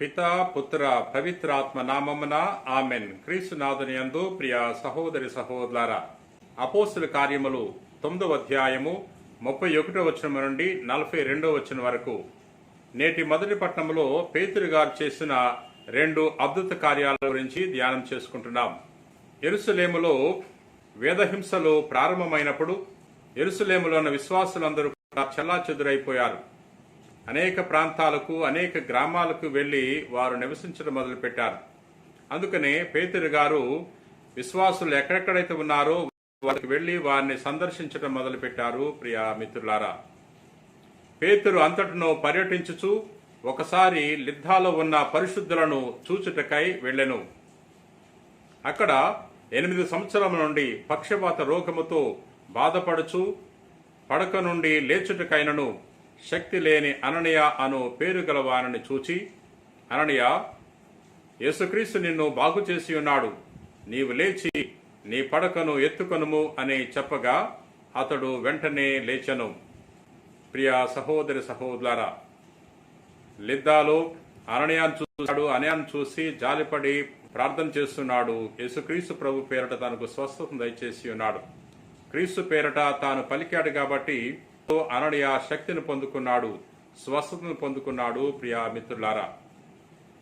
పిత పుత్ర పవిత్రాత్మ నామమున ఆమెన్. క్రీస్తునాథుని యందు ప్రియ సహోదరి సహోదర అపోస్తుల కార్యములు తొమ్మిదవ అధ్యాయము ముప్పై ఒకటో వచనం నుండి నలభై రెండో వచనం వరకు. నేటి మొదటి పట్టణంలో పేతురు గారు చేసిన రెండు అద్భుత కార్యాల గురించి ధ్యానం చేసుకుంటున్నాం. ఎరుసలేములో వేదహింసలు ప్రారంభమైనప్పుడు ఎరుసలేములో ఉన్న విశ్వాసులందరూ కూడా చెల్లాచెదురైపోయారు. అనేక ప్రాంతాలకు అనేక గ్రామాలకు వెళ్ళి వారు నివసించడం మొదలుపెట్టారు. అందుకనే పేతురు గారు విశ్వాసులు ఎక్కడెక్కడైతే ఉన్నారో వారికి వెళ్ళి వారిని సందర్శించడం మొదలుపెట్టారు ప్రియా మిత్రులారా. పేతురు అంతటను పర్యటించుచు ఒకసారి లిద్దాలో ఉన్న పరిశుద్ధులను చూచుటకై వెళ్ళెను. అక్కడ ఎనిమిది సంవత్సరం నుండి పక్షపాత రోగముతో బాధపడుచు పడక నుండి లేచుటకైనను. శక్తి లేని అననయ అను పేరు గలవానని చూచి అననయ యేసుక్రీస్తు నిన్ను బాగు చేసి ఉన్నాడు. నీవు లేచి నీ పడకను ఎత్తుకొనుము అని చెప్పగా అతడు వెంటనే లేచెను. ప్రియ సహోదరి సహోదరా లిద్దాలో అననయాన్ని చూశాడు. అనయాన్ని చూసి జాలిపడి ప్రార్థన చేస్తున్నాడు. యేసుక్రీస్తు ప్రభు పేరట తనకు స్వస్థత దయచేసి ఉన్నాడు. క్రీస్తు పేరట తాను పలికాడు కాబట్టి అననయ శక్తిని పొందుకున్నాడు స్వస్థతను పొందుకున్నాడు ప్రియా మిత్రులారా.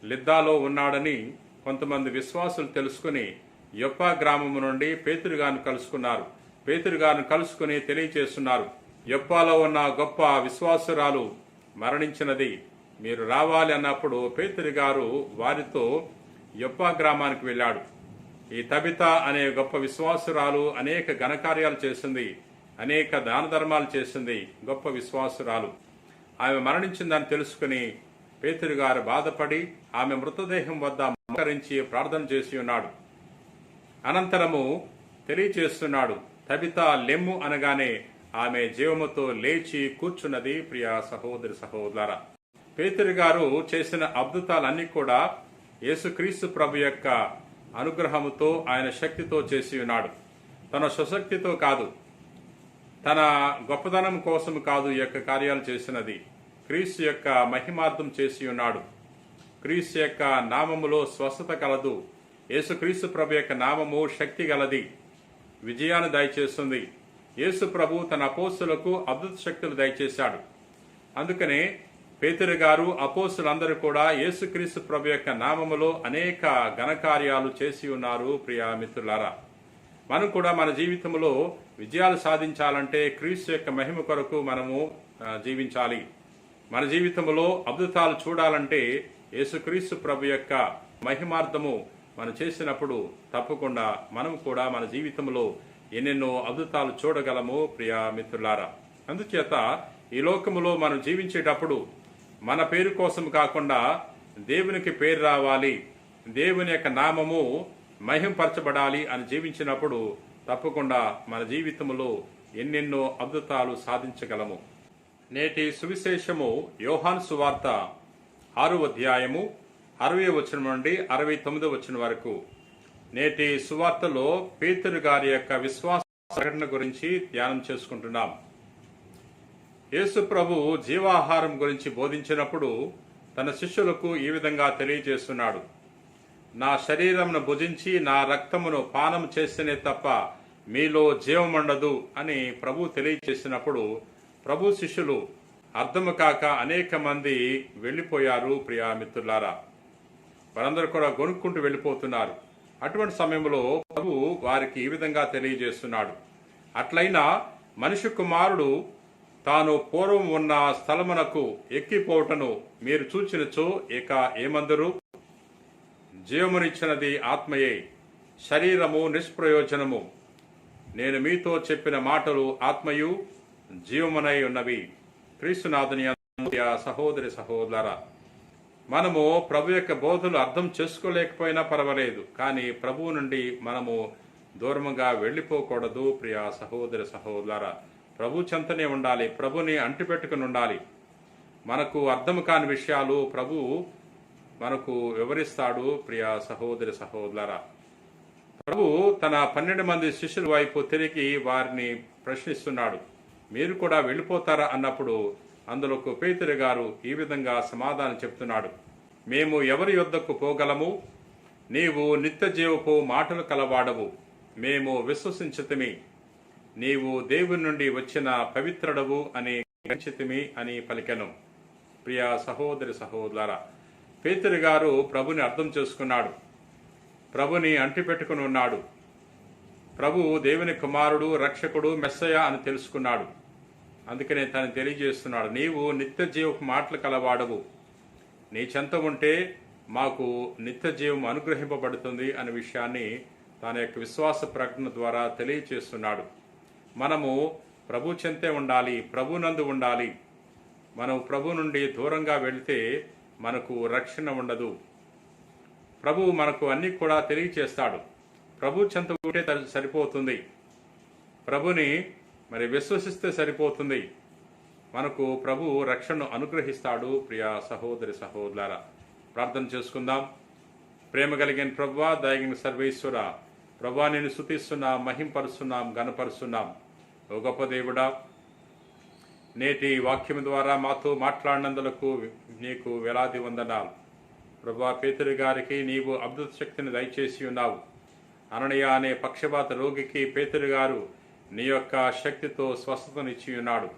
లిద్దాలో ఉన్నాడని కొంతమంది విశ్వాసులు తెలుసుకుని యొప్ప గ్రామం నుండి పేతురుగాను కలుసుకున్నారు. పేతురుగాను కలుసుకుని తెలియచేస్తున్నారు యొప్పాలో ఉన్న గొప్ప విశ్వాసురాలు మరణించినది. మీరు రావాలి అన్నప్పుడు పేతురు గారు వారితో యొప్ప గ్రామానికి వెళ్ళాడు. ఈ తబిత అనే గొప్ప విశ్వాసురాలు అనేక ఘనకార్యాలు చేసింది. అనేక దాన ధర్మాలు చేసింది గొప్ప విశ్వాసురాలు. ఆమె మరణించిందని తెలుసుకుని పేతురు గారు బాధపడి ఆమె మృతదేహం వద్ద మోకరించి ప్రార్థన చేసి ఉన్నాడు. అనంతరము తెలియచేస్తున్నాడు తబిత లెమ్ము అనగానే ఆమె జీవముతో లేచి కూర్చున్నది ప్రియ సహోదరి సహోదర పేతురు గారు చేసిన అద్భుతాలన్నీ కూడా యేసుక్రీస్తు ప్రభు యొక్క అనుగ్రహముతో ఆయన శక్తితో చేసి ఉన్నాడు. తన స్వశక్తితో కాదు తన గొప్పదనం కోసం కాదు ఈ యొక్క కార్యాలు చేసినది. క్రీస్తు యొక్క మహిమార్థం చేసి ఉన్నాడు. క్రీస్తు యొక్క నామములో స్వస్థత కలదు. యేసుక్రీస్తు ప్రభు యొక్క నామము శక్తి గలది. విజయాన్ని దయచేస్తుంది. యేసు ప్రభు తన అపోస్తులకు అద్భుత శక్తులు దయచేశాడు. అందుకనే పేతురు గారు అపోస్తులందరూ కూడా యేసుక్రీస్తు ప్రభు యొక్క నామములో అనేక ఘనకార్యాలు చేసి ఉన్నారు ప్రియా మిత్రులారా. మనం కూడా మన జీవితంలో విజయాలు సాధించాలంటే క్రీస్తు యొక్క మహిమ కొరకు మనము జీవించాలి. మన జీవితంలో అద్భుతాలు చూడాలంటే యేసుక్రీస్తు ప్రభు యొక్క మహిమార్థము మనం చేసినప్పుడు తప్పకుండా మనం కూడా మన జీవితంలో ఎన్నెన్నో అద్భుతాలు చూడగలము ప్రియా మిత్రులారా. అందుచేత ఈ లోకములో మనం జీవించేటప్పుడు మన పేరు కోసం కాకుండా దేవునికి పేరు రావాలి. దేవుని యొక్క నామము మహింపరచబడాలి అని జీవించినప్పుడు తప్పకుండా మన జీవితంలో ఎన్నెన్నో అద్భుతాలు సాధించగలము. నేటి సువిశేషము యోహాన్ సువార్త ఆరు అధ్యాయము అరవై వచనం నుండి అరవై తొమ్మిదో వచనం వరకు. నేటి సువార్తలో పేతురు గారి యొక్క విశ్వాస ప్రకటన గురించి ధ్యానం చేసుకుంటున్నాం. యేసు ప్రభు జీవాహారం గురించి బోధించినప్పుడు తన శిష్యులకు ఈ విధంగా తెలియజేస్తున్నాడు. నా శరీరమును భుజించి నా రక్తమును పానం చేస్తేనే తప్ప మీలో జీవముండదు అని ప్రభు తెలియజేసినప్పుడు ప్రభు శిష్యులు అర్థము కాక అనేక మంది వెళ్ళిపోయారు ప్రియా మిత్రులారా. వారందరూ కూడా గొనుక్కుంటూ వెళ్ళిపోతున్నారు. అటువంటి సమయంలో ప్రభు వారికి ఈ విధంగా తెలియజేస్తున్నాడు. అట్లయినా మనిషి కుమారుడు తాను పూర్వం ఉన్న స్థలమునకు ఎక్కిపోవటను మీరు చూచినచో ఇక ఏమందరు? జీవమునిచ్చినది ఆత్మయే శరీరము నిష్ప్రయోజనము. నేను మీతో చెప్పిన మాటలు ఆత్మయు జీవమునై ఉన్నవి. క్రీస్తునాథుని సహోదరి సహోదర మనము ప్రభు యొక్క బోధలు అర్థం చేసుకోలేకపోయినా పర్వాలేదు కానీ ప్రభువు నుండి మనము దూరముగా వెళ్ళిపోకూడదు ప్రియ సహోదరి సహోదర. ప్రభు చెంతనే ఉండాలి ప్రభుని అంటిపెట్టుకుని ఉండాలి. మనకు అర్థం కాని విషయాలు ప్రభు మనకు వివరిస్తాడు ప్రియ సహోదరి సహోదర ప్రభు తన పన్నెండు మంది శిష్యుల వైపు తిరిగి వారిని ప్రశ్నిస్తున్నాడు. మీరు కూడా వెళ్ళిపోతారా అన్నప్పుడు అందులో పేతురు గారు ఈ విధంగా సమాధానం చెప్తున్నాడు. మేము ఎవరి యొద్దకు పోగలము? నీవు నిత్య జీవపు మాటలు కలవాడవు. మేము విశ్వసించితిమి. నీవు దేవుని నుండి వచ్చిన పవిత్రుడవు అని గ్రహించితిమి అని పలికెను. ప్రియ సహోదరి సహోదర పేతురు గారు ప్రభుని అర్థం చేసుకున్నాడు. ప్రభుని అంటిపెట్టుకుని ఉన్నాడు. ప్రభు దేవుని కుమారుడు రక్షకుడు మెస్సయ అని తెలుసుకున్నాడు. అందుకనే తను తెలియజేస్తున్నాడు. నీవు నిత్య జీవపు మాటలు కలవాడవు. నీ చెంత ఉంటే మాకు నిత్య జీవం అనుగ్రహింపబడుతుంది అనే విషయాన్ని తన యొక్క విశ్వాస ప్రకటన ద్వారా తెలియచేస్తున్నాడు. మనము ప్రభు చెంతే ఉండాలి ప్రభునందు ఉండాలి. మనం ప్రభు నుండి దూరంగా వెళితే మనకు రక్షణ ఉండదు. ప్రభు మనకు అన్ని కూడా తెలియచేస్తాడు. ప్రభు చెంత ఉంటే త- సరిపోతుంది. ప్రభుని మరి విశ్వసిస్తే సరిపోతుంది. మనకు ప్రభు రక్షణను అనుగ్రహిస్తాడు. ప్రియ సహోదరి సహోదరులారా ప్రార్థన చేసుకుందాం. ప్రేమ కలిగిన ప్రభా దయగిన సర్వేశ్వర ప్రభా నేను శుతిస్తున్నాం మహింపరుస్తున్నాం గనపరుస్తున్నాం ఓ గొప్ప దేవుడా నేటి వాక్యం ద్వారా మాతో మాట్లాడినందులకు నీకు వేలాది వందనాలు. ప్రభా పేతురు గారికి నీవు అద్భుత శక్తిని దయచేసి ఉన్నావు. అననయ అనే పక్షపాత రోగికి పేతురు గారు నీ యొక్క శక్తితో స్వస్థతనిచ్చి ఉన్నాడు.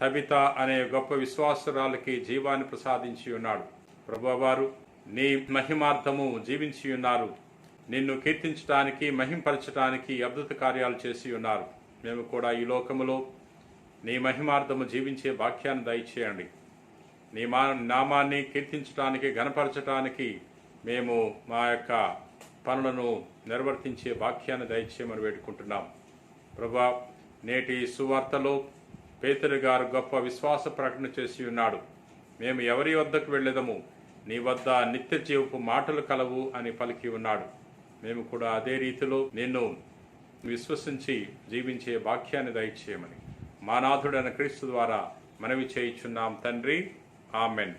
తబిత అనే గొప్ప విశ్వాసురాలకి జీవాన్ని ప్రసాదించి ఉన్నాడు. ప్రభువారు నీ మహిమార్థము జీవించి ఉన్నారు. నిన్ను కీర్తించడానికి మహింపరచడానికి అద్భుత కార్యాలు చేసి ఉన్నారు. మేము కూడా ఈ లోకములో నీ మహిమార్థము జీవించే వాక్యాన్ని దయచేయండి. నీ మా నామాన్ని కీర్తించడానికి గణపరచడానికి మేము మా యొక్క పనులను నిర్వర్తించే వాక్యాన్ని దయచేయమని వేడుకుంటున్నాం. ప్రభా నేటి సువార్తలో పేతురు గారు గొప్ప విశ్వాస ప్రకటన చేసి ఉన్నాడు. మేము ఎవరి వద్దకు వెళ్ళేదము? నీ వద్ద నిత్య జీవపు మాటలు కలవు అని పలికి ఉన్నాడు. మేము కూడా అదే రీతిలో నిన్ను విశ్వసించి జీవించే వాక్యాన్ని దయచేయమని. మా నాథుడైన క్రీస్తు ద్వారా మనవి చేయించున్నాం తండ్రి. ఆమెన్.